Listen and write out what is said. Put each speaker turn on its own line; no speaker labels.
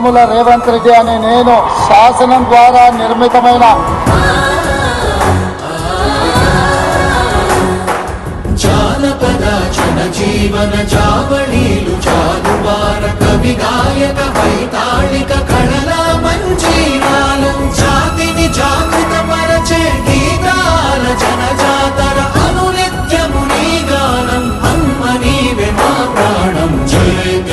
యనుముల రేవంత్ రెడ్డి అనే నేను శాసనం ద్వారా నిర్మితమైన
జానపద జన జీవన జావళీలు జానువార కవి గాయక వైతాళిక కళల మంజీరాలు. జాతిని జాగృత పరచే గీతాల జనజాతర అనునిత్యము నీ గానం. అమ్మ నీవే మా ప్రాణం. జయ